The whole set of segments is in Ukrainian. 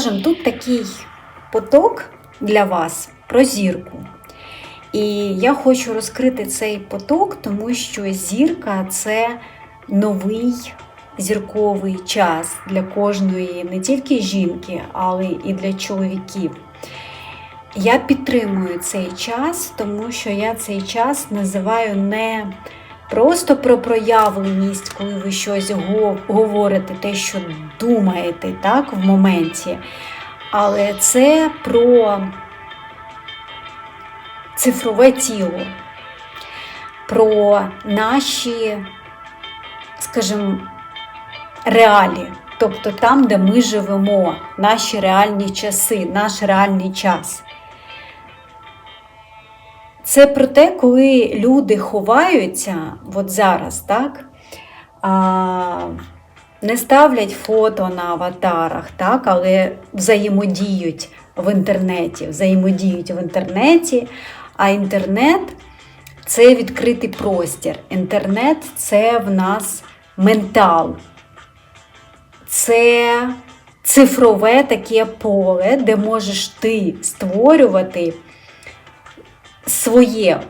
Скажем, тут такий поток для вас про зірку. І я хочу розкрити цей поток, тому що зірка це новий зірковий час для кожної не тільки жінки, але і для чоловіків. Я підтримую цей час, тому що я цей час називаю не просто про проявленість, коли ви щось говорите, те, що думаєте так, в моменті, але це про цифрове тіло, про наші, скажімо, реалі, тобто там, де ми живемо, наші реальні часи, наш реальний час. Це про те, коли люди ховаються, от зараз, так? А, не ставлять фото на аватарах, так, але взаємодіють в інтернеті, взаємодіють в інтернеті, а інтернет це відкритий простір. Інтернет це в нас ментал. Це цифрове таке поле, де можеш ти створювати своє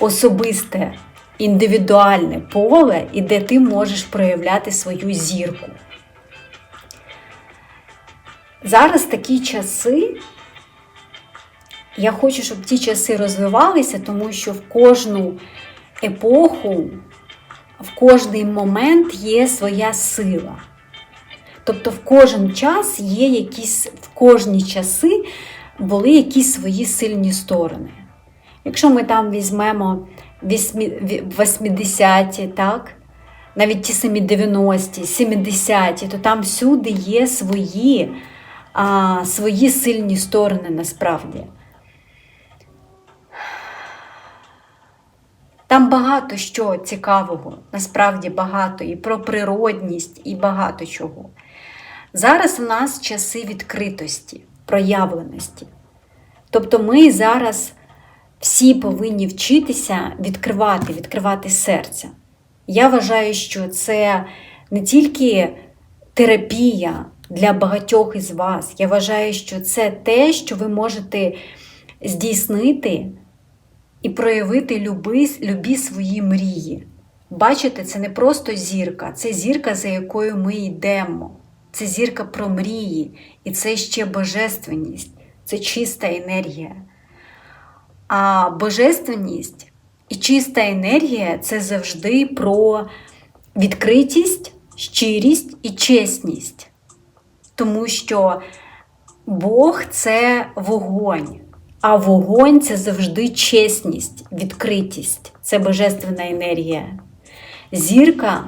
особисте індивідуальне поле, і де ти можеш проявляти свою зірку. Зараз такі часи. Я хочу, щоб ті часи розвивалися, тому що в кожну епоху, в кожний момент є своя сила. Тобто в кожен час є якісь, в кожні часи були якісь свої сильні сторони. Якщо ми там візьмемо 80-ті, так? навіть ті самі 90-ті, 70-ті, то там всюди є свої, а, свої сильні сторони насправді. Там багато що цікавого, насправді багато, і про природність, і багато чого. Зараз у нас часи відкритості, проявленості. Тобто ми зараз всі повинні вчитися відкривати, відкривати серце. Я вважаю, що це не тільки терапія для багатьох із вас. Я вважаю, що це те, що ви можете здійснити і проявити люби, любі свої мрії. Бачите, це не просто зірка, це зірка, за якою ми йдемо. Це зірка про мрії, і це ще божественність, це чиста енергія. А божественність і чиста енергія це завжди про відкритість, щирість і чесність. Тому що Бог це вогонь, а вогонь це завжди чесність, відкритість, це божественна енергія. Зірка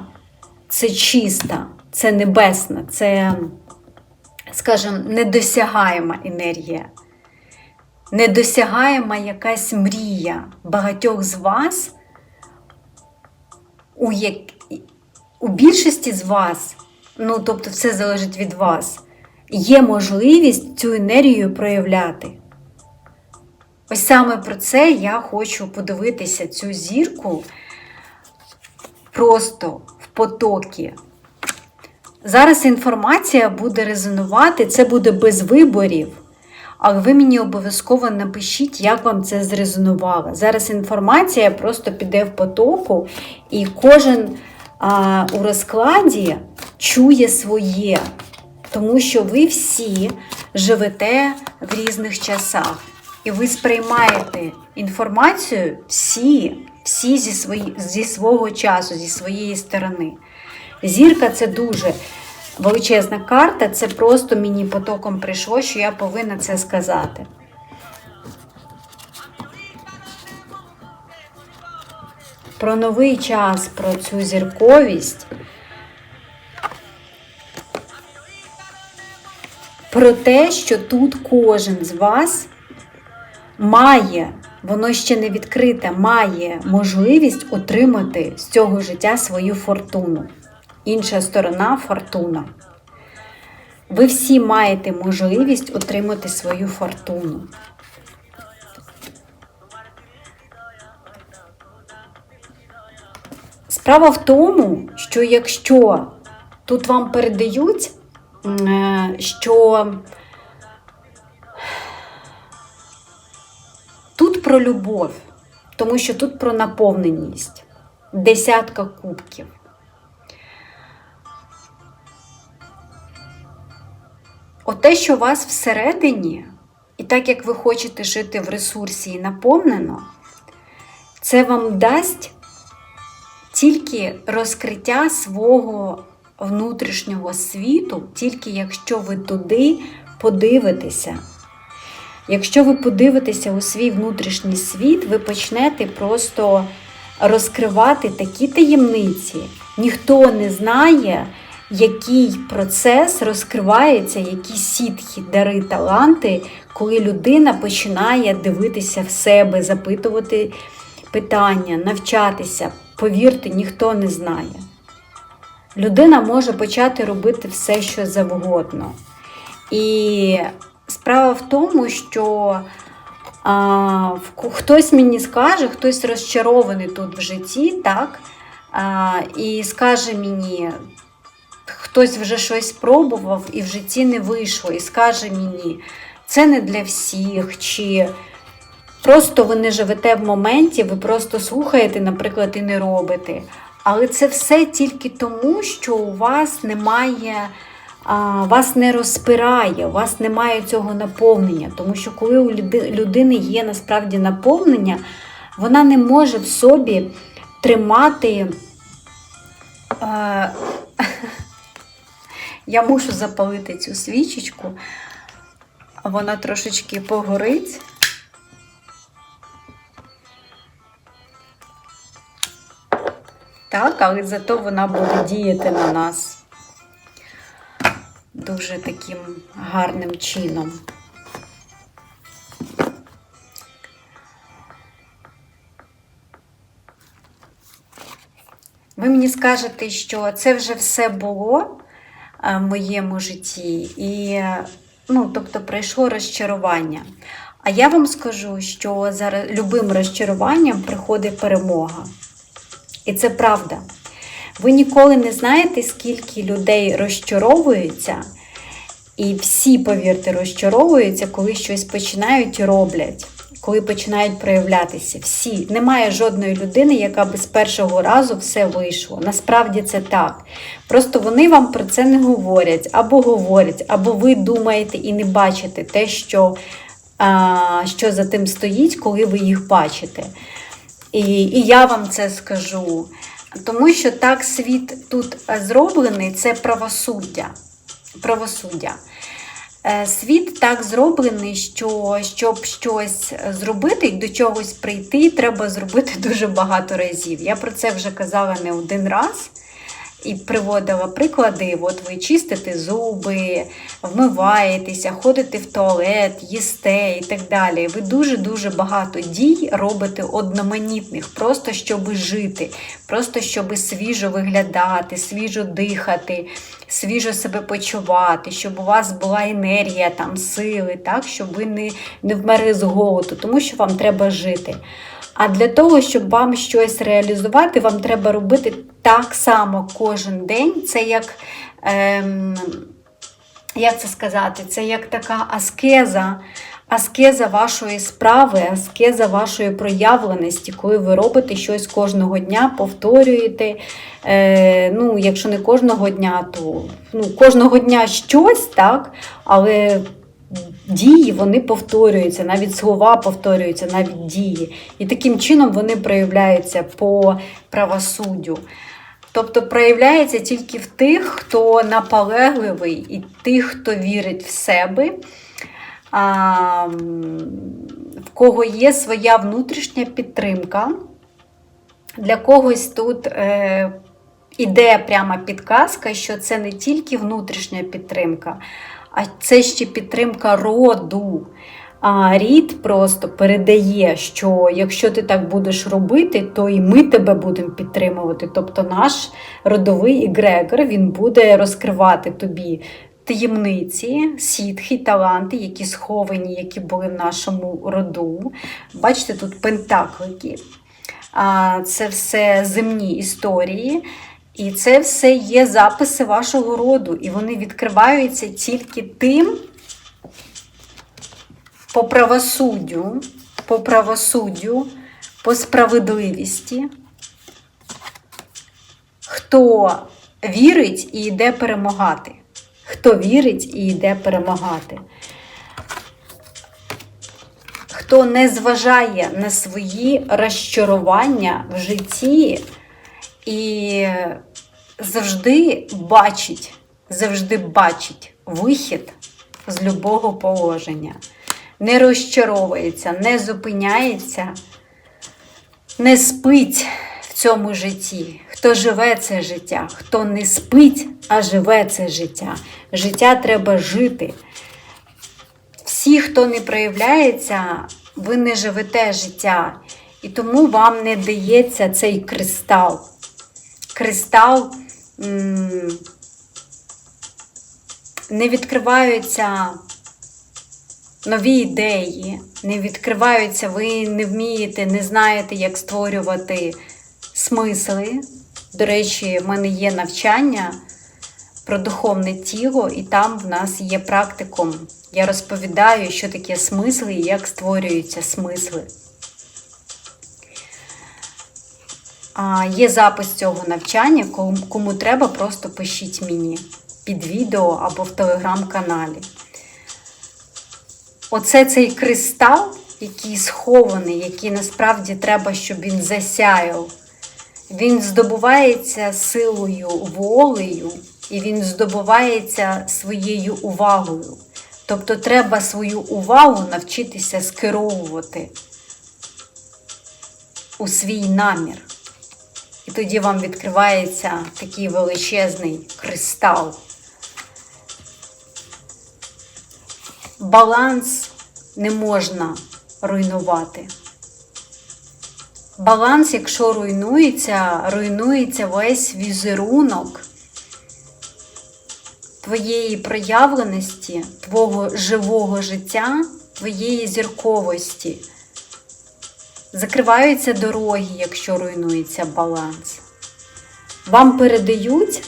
це чиста, це небесна, це, скажімо, недосягаєма енергія недосягаєма якась мрія багатьох з вас, у, як... у більшості з вас, ну тобто все залежить від вас, є можливість цю енергію проявляти. Ось саме про це я хочу подивитися цю зірку просто в потокі. Зараз інформація буде резонувати, це буде без виборів. Але ви мені обов'язково напишіть, як вам це зрезонувало. Зараз інформація просто піде в потоку, і кожен а, у розкладі чує своє, тому що ви всі живете в різних часах. І ви сприймаєте інформацію всі, всі зі, свої, зі свого часу, зі своєї сторони. Зірка це дуже величезна карта, це просто мені потоком прийшло, що я повинна це сказати. Про новий час, про цю зірковість. Про те, що тут кожен з вас має, воно ще не відкрите, має можливість отримати з цього життя свою фортуну. Інша сторона фортуна. Ви всі маєте можливість отримати свою фортуну. Справа в тому, що якщо тут вам передають е, що тут про любов, тому що тут про наповненість, десятка кубків. Оте, що у вас всередині, і так як ви хочете жити в ресурсі і наповнено, це вам дасть тільки розкриття свого внутрішнього світу, тільки якщо ви туди подивитеся. Якщо ви подивитеся у свій внутрішній світ, ви почнете просто розкривати такі таємниці. Ніхто не знає, який процес розкривається, які сітхи, дари, таланти, коли людина починає дивитися в себе, запитувати питання, навчатися. Повірте, ніхто не знає. Людина може почати робити все, що завгодно. І справа в тому, що а, хтось мені скаже, хтось розчарований тут в житті, так? А, і скаже мені, хтось вже щось пробував і в житті не вийшло, і скаже мені, це не для всіх, чи просто ви не живете в моменті, ви просто слухаєте, наприклад, і не робите. Але це все тільки тому, що у вас немає, а, вас не розпирає, у вас немає цього наповнення. Тому що коли у людини є насправді наповнення, вона не може в собі тримати. Е, я мушу запалити цю свічечку, вона трошечки погорить. Так, але зато вона буде діяти на нас дуже таким гарним чином. Ви мені скажете, що це вже все було в моєму житті, і е, ну, тобто прийшло розчарування. А я вам скажу, що за любим розчаруванням приходить перемога. І це правда. Ви ніколи не знаєте, скільки людей розчаровуються, і всі, повірте, розчаровуються, коли щось починають і роблять, коли починають проявлятися. Всі. Немає жодної людини, яка би з першого разу все вийшло. Насправді це так. Просто вони вам про це не говорять, або говорять, або ви думаєте і не бачите те, що, а, що за тим стоїть, коли ви їх бачите. І, і я вам це скажу. Тому що так світ тут зроблений це правосуддя. правосуддя. Е, Світ так зроблений, що щоб щось зробити і до чогось прийти, треба зробити дуже багато разів. Я про це вже казала не один раз і приводила приклади. От ви чистите зуби, вмиваєтеся, ходите в туалет, їсте і так далі. Ви дуже-дуже багато дій робите одноманітних, просто щоб жити, просто щоб свіжо виглядати, свіжо дихати, свіжо себе почувати, щоб у вас була енергія, там, сили, так, щоб ви не, не вмерли з голоду, тому що вам треба жити. А для того, щоб вам щось реалізувати, вам треба робити так само кожен день. Це як, ем, як це сказати, це як така аскеза, аскеза вашої справи, аскеза вашої проявленості, коли ви робите щось кожного дня, повторюєте. Е, ну, якщо не кожного дня, то ну, кожного дня щось, так, але дії вони повторюються, навіть слова повторюються, навіть дії. І таким чином вони проявляються по правосуддю. Тобто проявляється тільки в тих, хто наполегливий, і тих, хто вірить в себе, в кого є своя внутрішня підтримка. Для когось тут е, іде пряма підказка, що це не тільки внутрішня підтримка, а це ще підтримка роду. А рід просто передає, що якщо ти так будеш робити, то і ми тебе будемо підтримувати. Тобто наш родовий егрегор він буде розкривати тобі таємниці, сітхи, таланти, які сховані, які були в нашому роду. Бачите, тут пентаклики. Це все земні історії. І це все є записи вашого роду, і вони відкриваються тільки тим по правосуддю, по правосуддю, по справедливості, хто вірить і йде перемагати. Хто вірить і йде перемагати. Хто не зважає на свої розчарування в житті і завжди бачить, завжди бачить вихід з любого положення. Не розчаровується, не зупиняється, не спить в цьому житті. Хто живе це життя, хто не спить, а живе це життя. Життя треба жити. Всі, хто не проявляється, ви не живете життя. І тому вам не дається цей кристал. Кристал не відкриваються нові ідеї, не відкриваються, ви не вмієте, не знаєте, як створювати смисли. До речі, в мене є навчання про духовне тіло, і там в нас є практикум. Я розповідаю, що таке смисли і як створюються смисли. Є запис цього навчання, кому, треба, просто пишіть мені під відео або в телеграм-каналі. Оце цей кристал, який схований, який насправді треба, щоб він засяяв. Він здобувається силою, волею, і він здобувається своєю увагою. Тобто треба свою увагу навчитися скеровувати у свій намір. І тоді вам відкривається такий величезний кристал. Баланс не можна руйнувати. Баланс, якщо руйнується, руйнується весь візерунок твоєї проявленості, твого живого життя, твоєї зірковості. Закриваються дороги, якщо руйнується баланс. Вам передають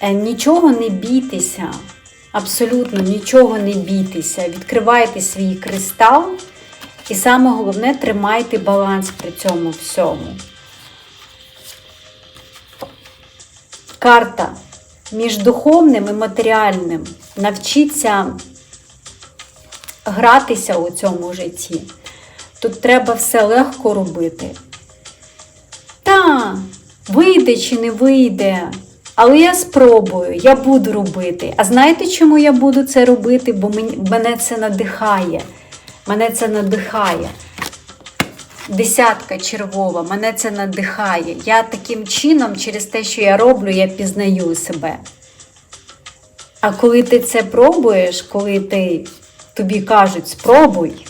е, нічого не бійтеся, абсолютно нічого не бійтеся. Відкривайте свій кристал і саме головне тримайте баланс при цьому всьому. Карта між духовним і матеріальним. Навчіться гратися у цьому житті. Тут треба все легко робити. Та, вийде чи не вийде. Але я спробую, я буду робити. А знаєте, чому я буду це робити? Бо мене це надихає. Мене це надихає. Десятка червова, мене це надихає. Я таким чином, через те, що я роблю, я пізнаю себе. А коли ти це пробуєш, коли ти, тобі кажуть спробуй,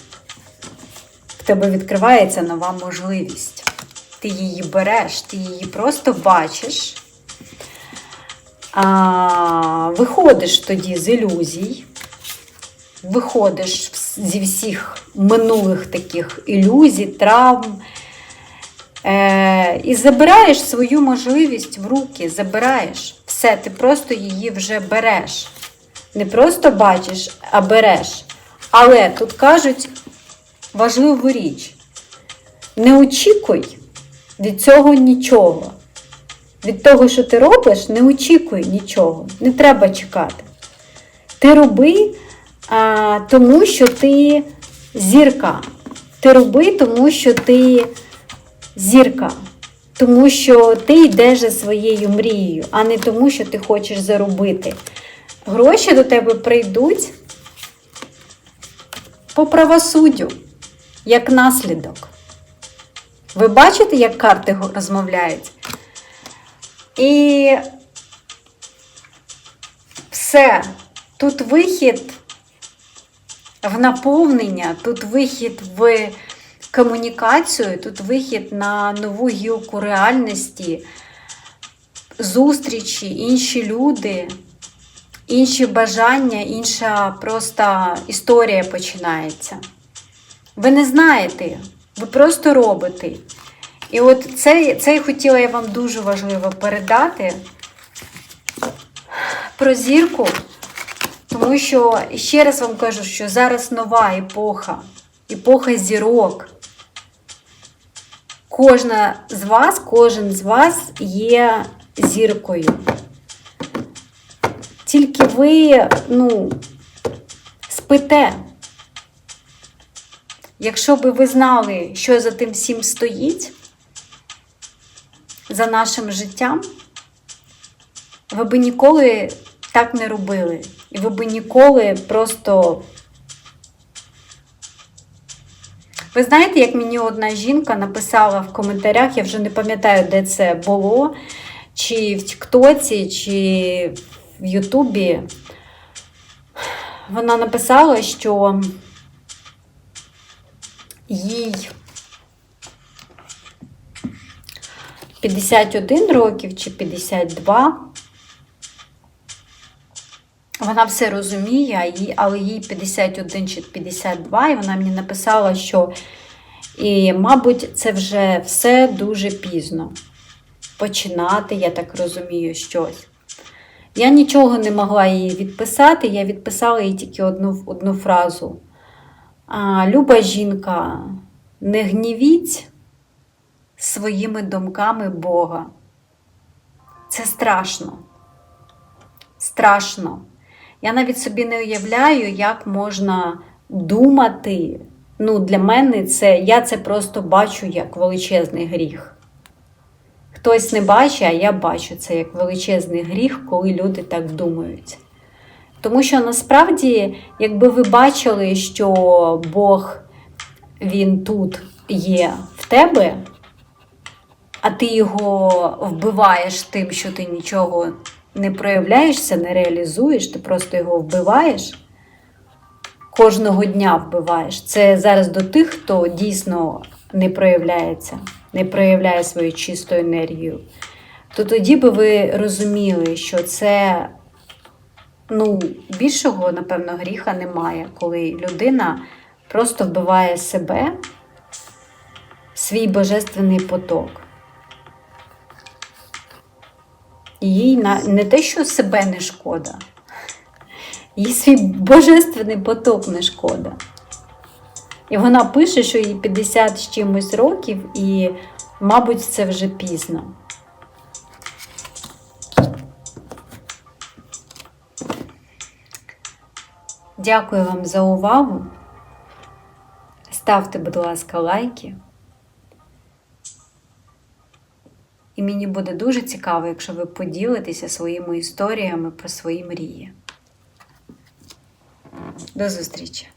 тебе відкривається нова можливість. Ти її береш, ти її просто бачиш, а, виходиш тоді з ілюзій, виходиш зі всіх минулих таких ілюзій, травм. Е, І забираєш свою можливість в руки, забираєш. Все, ти просто її вже береш. Не просто бачиш, а береш. Але тут кажуть важливу річ: не очікуй від цього нічого. Від того, що ти робиш, не очікуй нічого. Не треба чекати. Ти роби, а, тому що ти зірка. Ти роби, тому що ти зірка. Тому що ти йдеш за своєю мрією, а не тому, що ти хочеш заробити. Гроші до тебе прийдуть по правосуддю, як наслідок. Ви бачите, як карти розмовляють? І все. Тут вихід в наповнення, тут вихід в комунікацію, тут вихід на нову гілку реальності, зустрічі, інші люди, інші бажання, інша просто історія починається. Ви не знаєте, ви просто робите. І от це, це хотіла я вам дуже важливо передати про зірку, тому що ще раз вам кажу, що зараз нова епоха, епоха зірок. Кожна з вас, кожен з вас є зіркою. Тільки ви, ну, спите. Якщо би ви знали, що за тим всім стоїть, за нашим життям, ви би ніколи так не робили. І ви би ніколи просто. Ви знаєте, як мені одна жінка написала в коментарях, я вже не пам'ятаю, де це було, чи в Тіктоці, чи в Ютубі. Вона написала, що їй 51 років чи 52. Вона все розуміє, але їй 51 чи 52, і вона мені написала, що, і, мабуть, це вже все дуже пізно. Починати, я так розумію, щось. Я нічого не могла їй відписати, я відписала їй тільки одну, одну фразу. А, Люба жінка, не гнівіть своїми думками Бога. Це страшно. Страшно. Я навіть собі не уявляю, як можна думати. Ну, для мене це, я це просто бачу як величезний гріх. Хтось не бачить, а я бачу це як величезний гріх, коли люди так думають. Тому що насправді, якби ви бачили, що Бог він тут є в тебе, а ти його вбиваєш тим, що ти нічого не проявляєшся, не реалізуєш, ти просто його вбиваєш, кожного дня вбиваєш. Це зараз до тих, хто дійсно не проявляється, не проявляє свою чисту енергію. То тоді би ви розуміли, що це ну, більшого, напевно, гріха немає, коли людина просто вбиває себе, свій божественний поток. І їй не те, що себе не шкода, їй свій божественний поток не шкода. І вона пише, що їй 50 з чимось років, і, мабуть, це вже пізно. Дякую вам за увагу. Ставте, будь ласка, лайки. І мені буде дуже цікаво, якщо ви поділитеся своїми історіями про свої мрії. До зустрічі!